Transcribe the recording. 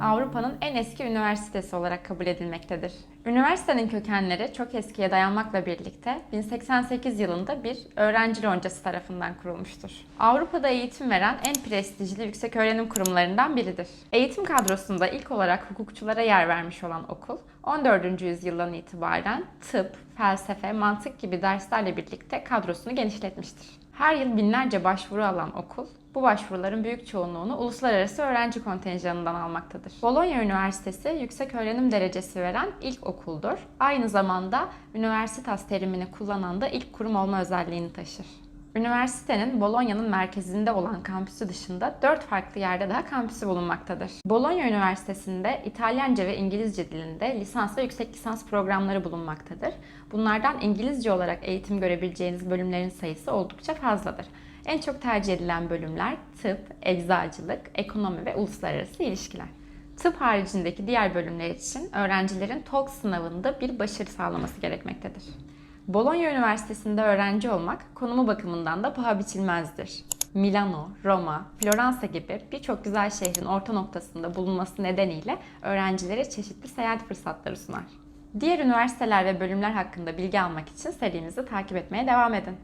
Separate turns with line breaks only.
Avrupa'nın en eski üniversitesi olarak kabul edilmektedir. Üniversitenin kökenleri çok eskiye dayanmakla birlikte 1088 yılında bir öğrenci loncası tarafından kurulmuştur. Avrupa'da eğitim veren en prestijli yüksek öğrenim kurumlarından biridir. Eğitim kadrosunda ilk olarak hukukçulara yer vermiş olan okul, 14. yüzyıldan itibaren tıp, felsefe, mantık gibi derslerle birlikte kadrosunu genişletmiştir. Her yıl binlerce başvuru alan okul, bu başvuruların büyük çoğunluğunu uluslararası öğrenci kontenjanından almaktadır. Bologna Üniversitesi yüksek öğrenim derecesi veren ilk okuldur. Aynı zamanda üniversitas terimini kullanan da ilk kurum olma özelliğini taşır. Üniversitenin Bologna'nın merkezinde olan kampüsü dışında 4 farklı yerde daha kampüsü bulunmaktadır. Bologna Üniversitesi'nde İtalyanca ve İngilizce dilinde lisans ve yüksek lisans programları bulunmaktadır. Bunlardan İngilizce olarak eğitim görebileceğiniz bölümlerin sayısı oldukça fazladır. En çok tercih edilen bölümler tıp, eczacılık, ekonomi ve uluslararası ilişkiler. Tıp haricindeki diğer bölümler için öğrencilerin TOEFL sınavında bir başarı sağlaması gerekmektedir. Bologna Üniversitesi'nde öğrenci olmak konumu bakımından da paha biçilmezdir. Milano, Roma, Floransa gibi birçok güzel şehrin orta noktasında bulunması nedeniyle öğrencilere çeşitli seyahat fırsatları sunar. Diğer üniversiteler ve bölümler hakkında bilgi almak için serimizi takip etmeye devam edin.